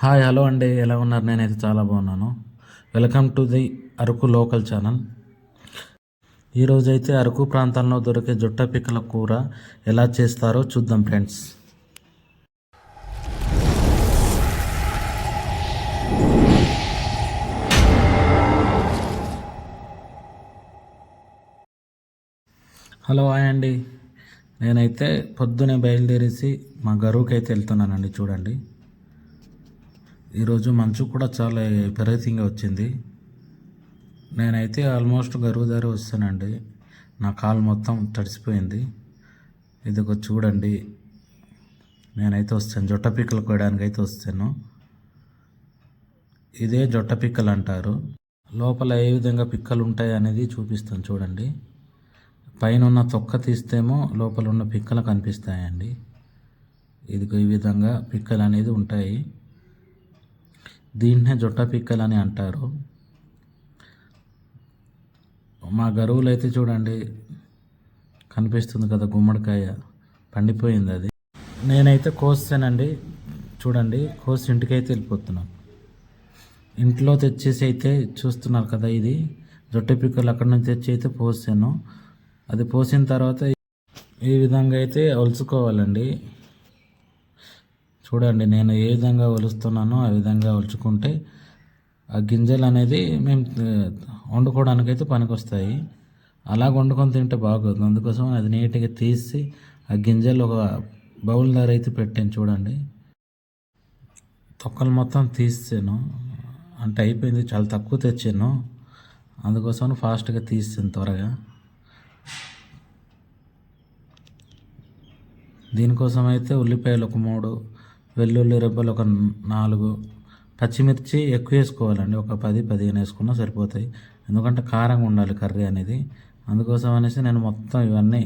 Hi hello అండి. ఎలా ఉన్నారు? నేనైతే చాలా బాగున్నాను. Welcome to the Araku local channel. ఈరోజు అయితే అరకు ప్రాంతంలో దొరికే జుట్ట పిక్కల కూర ఎలా చేస్తారో చూద్దాం ఫ్రెండ్స్. హలో హాయ్ అండి. నేనైతే పొద్దునే బయలుదేరేసి మా గరువుకి అయితే వెళ్తున్నానండి చూడండి. ఈరోజు మంచు కూడా చాలా విపరీతంగా వచ్చింది. నేనైతే ఆల్మోస్ట్ గరువు దారి వస్తానండి. నా కాలు మొత్తం తడిసిపోయింది. ఒక చూడండి. నేనైతే వస్తాను. జొట్ట పిక్కలు కోయడానికి అయితే వస్తాను. ఇదే జొట్ట పిక్కలు అంటారు. లోపల ఏ విధంగా పిక్కలు ఉంటాయి అనేది చూపిస్తాను చూడండి. పైన ఉన్న తొక్క తీస్తేమో లోపల ఉన్న పిక్కలు కనిపిస్తాయండి. ఇదిగో ఈ విధంగా పిక్కలు అనేది ఉంటాయి. దీన్నే జొట్ట పిక్కలు అని అంటారు. మా గరువులు అయితే చూడండి కనిపిస్తుంది కదా గుమ్మడికాయ పండిపోయింది అది. నేనైతే కోస్తానండి చూడండి కోసి ఇంటికైతే వెళ్ళిపోతున్నాను ఇంట్లో తెచ్చేసి అయితే చూస్తున్నారు కదా ఇది జొట్ట పిక్కలు అక్కడ నుంచి తెచ్చి అయితే పోసాను. అది పోసిన తర్వాత ఈ విధంగా అయితే ఒలుచుకోవాలండి చూడండి నేను ఏ విధంగా ఒలుస్తున్నానో ఆ విధంగా ఒలుచుకుంటే ఆ గింజలు అనేది మేము వండుకోవడానికి అయితే పనికొస్తాయి. అలా వండుకొని తింటే బాగోదు. అందుకోసం అది నీట్గా తీసి ఆ గింజలు ఒక బౌల్ దగ్గర అయితే పెట్టాను చూడండి. తొక్కలు మొత్తం తీసాను అంటే అయిపోయింది చాలా తక్కువ తెచ్చాను. అందుకోసం ఫాస్ట్గా తీసాను త్వరగా. దీనికోసం అయితే ఉల్లిపాయలు ఒక మూడు వెల్లుల్లి రెబ్బలు ఒక నాలుగు. పచ్చిమిర్చి ఎక్కువ వేసుకోవాలండి. ఒక పది పదిహేను వేసుకున్నా సరిపోతాయి. ఎందుకంటే కారంగా ఉండాలి కర్రీ అనేది. అందుకోసం అనేసి నేను మొత్తం ఇవన్నీ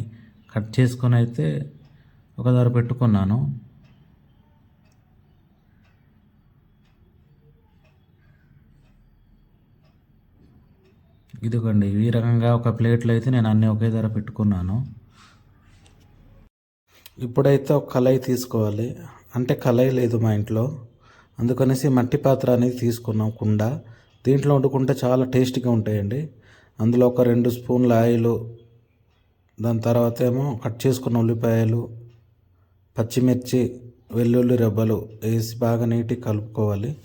కట్ చేసుకొని అయితే ఒక ధర పెట్టుకున్నాను. ఇదిగోండి ఈ రకంగా ఒక ప్లేట్లో అయితే నేను అన్నీ ఒకే ధర పెట్టుకున్నాను. ఇప్పుడైతే ఒక కళాయి తీసుకోవాలి. అంటే కళాయి లేదు మా ఇంట్లో. అందుకనేసి మట్టి పాత్ర అనేది తీసుకున్నాం కుండ. దీంట్లో వండుకుంటే చాలా టేస్టీగా ఉంటాయండి. అందులో ఒక రెండు స్పూన్ల ఆయిల్ దాని తర్వాత ఏమో కట్ చేసుకున్న ఉల్లిపాయలు పచ్చిమిర్చి వెల్లుల్లి రెబ్బలు వేసి బాగా నీట్గా కలుపుకోవాలి.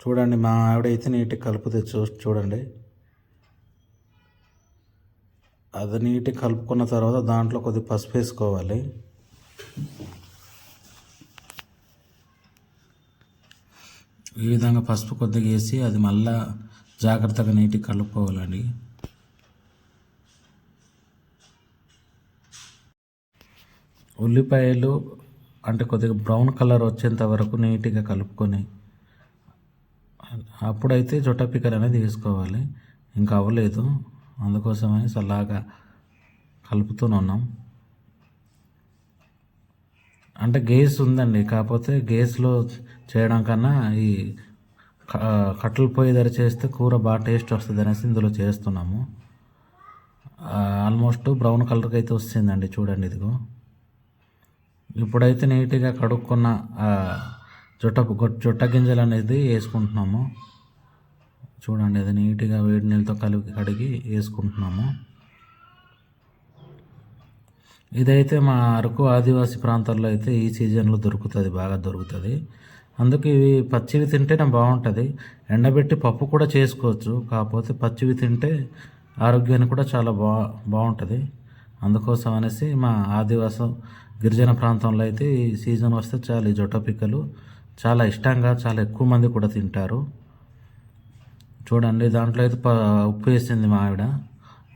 చూడండి మా ఆవిడైతే నీట్గా కలుపుతే చూ చూడండి. అది నీట్గా కలుపుకున్న తర్వాత దాంట్లో కొద్ది పసుపు వేసుకోవాలి. ఈ విధంగా పసుపు కొద్దిగా వేసి అది మళ్ళా జాగ్రత్తగా నీట్గా కలుపుకోవాలండి. ఉల్లిపాయలు అంటే కొద్దిగా బ్రౌన్ కలర్ వచ్చేంత వరకు నీట్గా కలుపుకొని అప్పుడైతే జొట్ట పిక్కలు అనేది వేసుకోవాలి. ఇంకా అవ్వలేదు. అందుకోసమని అలాగా కలుపుతూనే ఉన్నాం. అంటే గేస్ ఉందండి. కాకపోతే గేస్లో చేయడం కన్నా ఈ కట్టెల పొయ్యి దగ్గర చేస్తే కూర బాగా టేస్ట్ వస్తుంది అనేసి ఇందులో చేస్తున్నాము. ఆల్మోస్ట్ బ్రౌన్ కలర్కి అయితే వస్తుందండి. చూడండి ఇదిగో. ఇప్పుడైతే నీట్గా కడుక్కున్న జుట్ట జుట్ట గింజలు అనేది వేసుకుంటున్నాము. చూడండి అది నీట్గా వేడి నీళ్ళతో కలిపి కడిగి వేసుకుంటున్నాము. ఇదైతే మా అరకు ఆదివాసీ ప్రాంతాల్లో అయితే ఈ సీజన్లో దొరుకుతుంది బాగా దొరుకుతుంది. అందుకే ఇవి పచ్చివి తింటేనే బాగుంటుంది. ఎండబెట్టి పప్పు కూడా చేసుకోవచ్చు కాకపోతే పచ్చివి తింటే ఆరోగ్యానికి కూడా చాలా బా బాగుంటుంది. అందుకోసం అనేసి మా ఆదివాసం గిరిజన ప్రాంతంలో అయితే ఈ సీజన్ వస్తే చాలా ఈ జొట్ట పిక్కలు చాలా ఇష్టంగా చాలా ఎక్కువ మంది కూడా తింటారు. చూడండి దాంట్లో అయితే ఉప్పు వేసింది మా ఆవిడ.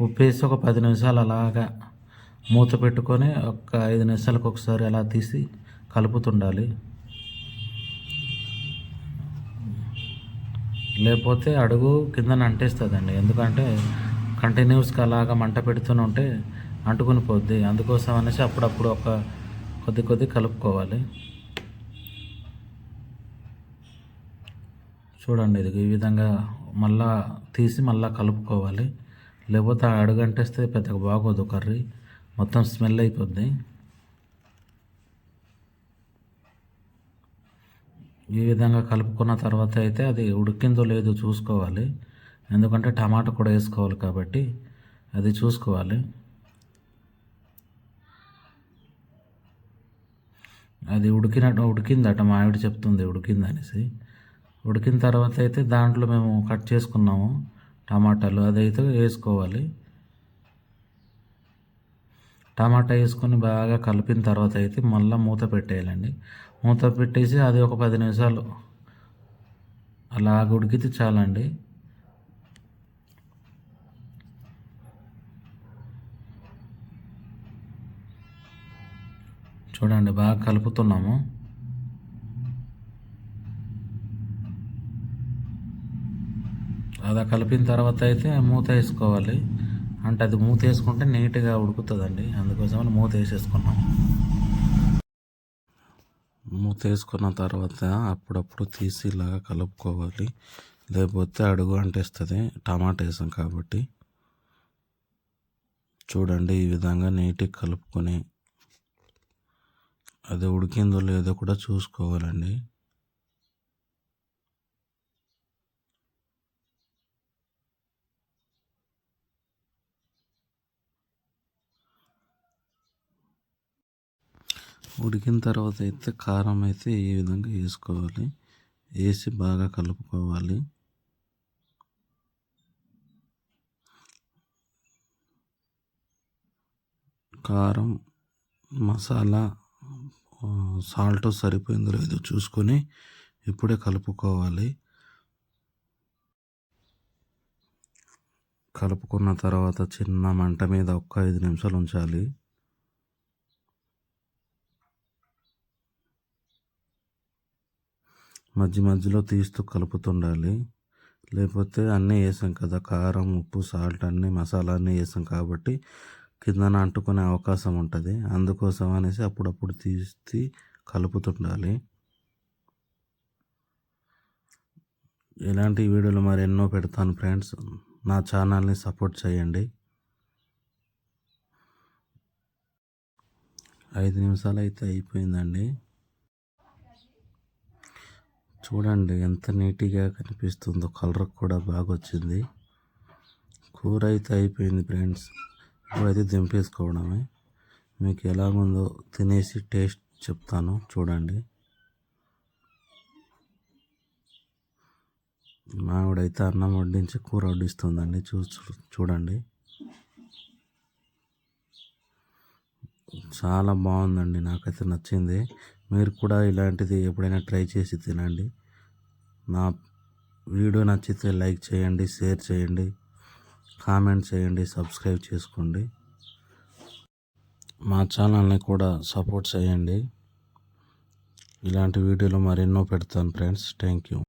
ఉప్పు వేసి ఒక పది నిమిషాలు అలాగా మూత పెట్టుకొని ఒక ఐదు నిమిషాలకు ఒకసారి అలా తీసి కలుపుతుండాలి. లేకపోతే అడుగు కిందన అంటేస్తుందండి. ఎందుకంటే కంటిన్యూస్గా అలాగా మంట పెడుతూనే ఉంటే అంటుకుని పోద్ది. అందుకోసం అనేసి అప్పుడప్పుడు ఒక కొద్ది కొద్ది కలుపుకోవాలి. చూడండి ఇది ఈ విధంగా మళ్ళా తీసి మళ్ళా కలుపుకోవాలి. లేకపోతే అడుగంటేస్తే పెద్దగా బాగోదు కర్రీ. మొత్తం స్మెల్ అయిపోద్ది. ఈ విధంగా కలుపుకున్న తర్వాత అయితే అది ఉడికిందో లేదో చూసుకోవాలి. ఎందుకంటే టమాటా కూడా వేసుకోవాలి కాబట్టి అది చూసుకోవాలి. అది ఉడికినట్టు ఉడికిందట మా ఆవిడ చెప్తుంది ఉడికిందనేసి. ఉడికిన తర్వాత అయితే దాంట్లో మేము కట్ చేసుకున్నాము టమాటాలు అదైతే వేసుకోవాలి. టమాటా వేసుకొని బాగా కలిపిన తర్వాత అయితే మళ్ళీ మూత పెట్టేయాలండి. మూత పెట్టేసి అది ఒక పది నిమిషాలు అలా ఉడికితే చాలండి. చూడండి బాగా కలుపుతున్నాము. అలా కలిపిన తర్వాత అయితే మూత వేసుకోవాలి. అంటే అది మూత వేసుకుంటే నీట్గా ఉడుకుతుందండి. అందుకోసమని మూత వేసేసుకున్నాం. మూత వేసుకున్న తర్వాత అప్పుడప్పుడు తీసి ఇలాగా కలుపుకోవాలి. లేకపోతే అడుగు అంటేస్తుంది. టమాటా వేసాం కాబట్టి. చూడండి ఈ విధంగా నీట్గా కలుపుకొని. అది ఉడికిందో లేదో కూడా చూసుకోవాలండి. ఉడికిన తర్వాత అయితే కారం అయితే ఈ విధంగా వేసుకోవాలి? వేసి బాగా కలుపుకోవాలి. కారం మసాలా సాల్ట్ సరిపోయిందో లేదో చూసుకొని ఇప్పుడే కలుపుకోవాలి. కలుపుకున్న తర్వాత చిన్న మంట మీద ఒక్క ఐదు నిమిషాలు ఉంచాలి. మధ్య మధ్యలో తీస్తూ కలుపుతుండాలి. లేకపోతే అన్నీ వేసాం కదా కారం ఉప్పు సాల్ట్ అన్నీ మసాలా అన్నీ వేసాం కాబట్టి కిందన అంటుకునే అవకాశం ఉంటుంది. అందుకోసం అనేసి అప్పుడప్పుడు తీసి కలుపుతుండాలి. ఇలాంటి వీడియోలు మరి ఎన్నో పెడతాను ఫ్రెండ్స్. నా ఛానల్ని సపోర్ట్ చేయండి. ఐదు నిమిషాలు అయితే అయిపోయిందండి. చూడండి ఎంత నీట్గా కనిపిస్తుందో కలర్ కూడా బాగా వచ్చింది కూర అయితే అయిపోయింది ఫ్రెండ్స్. ఇప్పుడైతే దింపేసుకోవడమే. మీకు ఎలాగుందో తినేసి టేస్ట్ చెప్తాను చూడండి. మావిడైతే అన్నం వడ్డించి కూర వడ్డిస్తుందండి చూ చూడండి. చాలా బాగుందండి నాకైతే నచ్చింది. మీరు కూడా ఇలాంటిది ఎప్పుడైనా ట్రై చేసి తినండి. నా వీడియో నచ్చితే లైక్ చేయండి షేర్ చేయండి కామెంట్ చేయండి సబ్స్క్రైబ్ చేసుకోండి. మా ఛానల్ని కూడా సపోర్ట్ చేయండి. ఇలాంటి వీడియోలు మరెన్నో పెడతాను ఫ్రెండ్స్. Thank you.